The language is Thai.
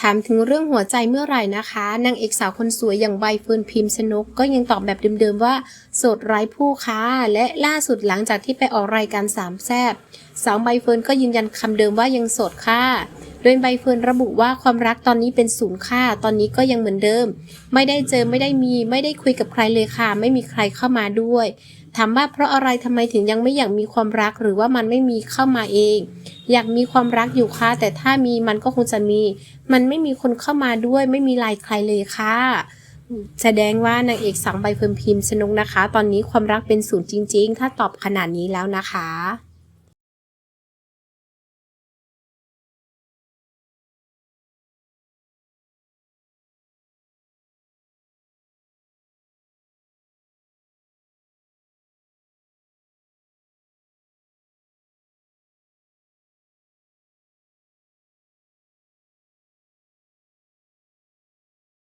ถามถึงเรื่องหัวใจเมื่อไหร่นะคะนางเอกสาวคนสวยอย่างใบเฟิร์นพิมพ์ชนก ก็ยังตอบแบบเดิมๆว่า โสดไร้ผู้ค้า และล่าสุดหลังจากที่ไปออกรายการสามแซบสาวใบเฟิร์นก็ยืนยันคำเดิมว่ายังโสดค่ะโดยใบเฟิร์นระบุว่าความรักตอนนี้เป็นศูนย์ค่า ตอนนี้ก็ยังเหมือนเดิม ไม่ได้เจอไม่ได้มี ไม่ได้คุยกับใครเลยค่ะ ไม่มีใครเข้ามาด้วย ถามว่าเพราะอะไรทำไมถึงยังไม่อยากมีความรักหรือว่ามันไม่มีเข้ามาเอง อยากมีความรักอยู่ค่ะ แต่ถ้ามีมันก็คงจะมี มันไม่มีคนเข้ามาด้วย ไม่มีลายใครเลยค่ะ แสดงว่านางเอกสังใบเฟิร์นพิมพ์สนุกนะคะ ตอนนี้ความรักเป็นศูนย์จริง ๆ ถ้าตอบขนาดนี้แล้วนะคะ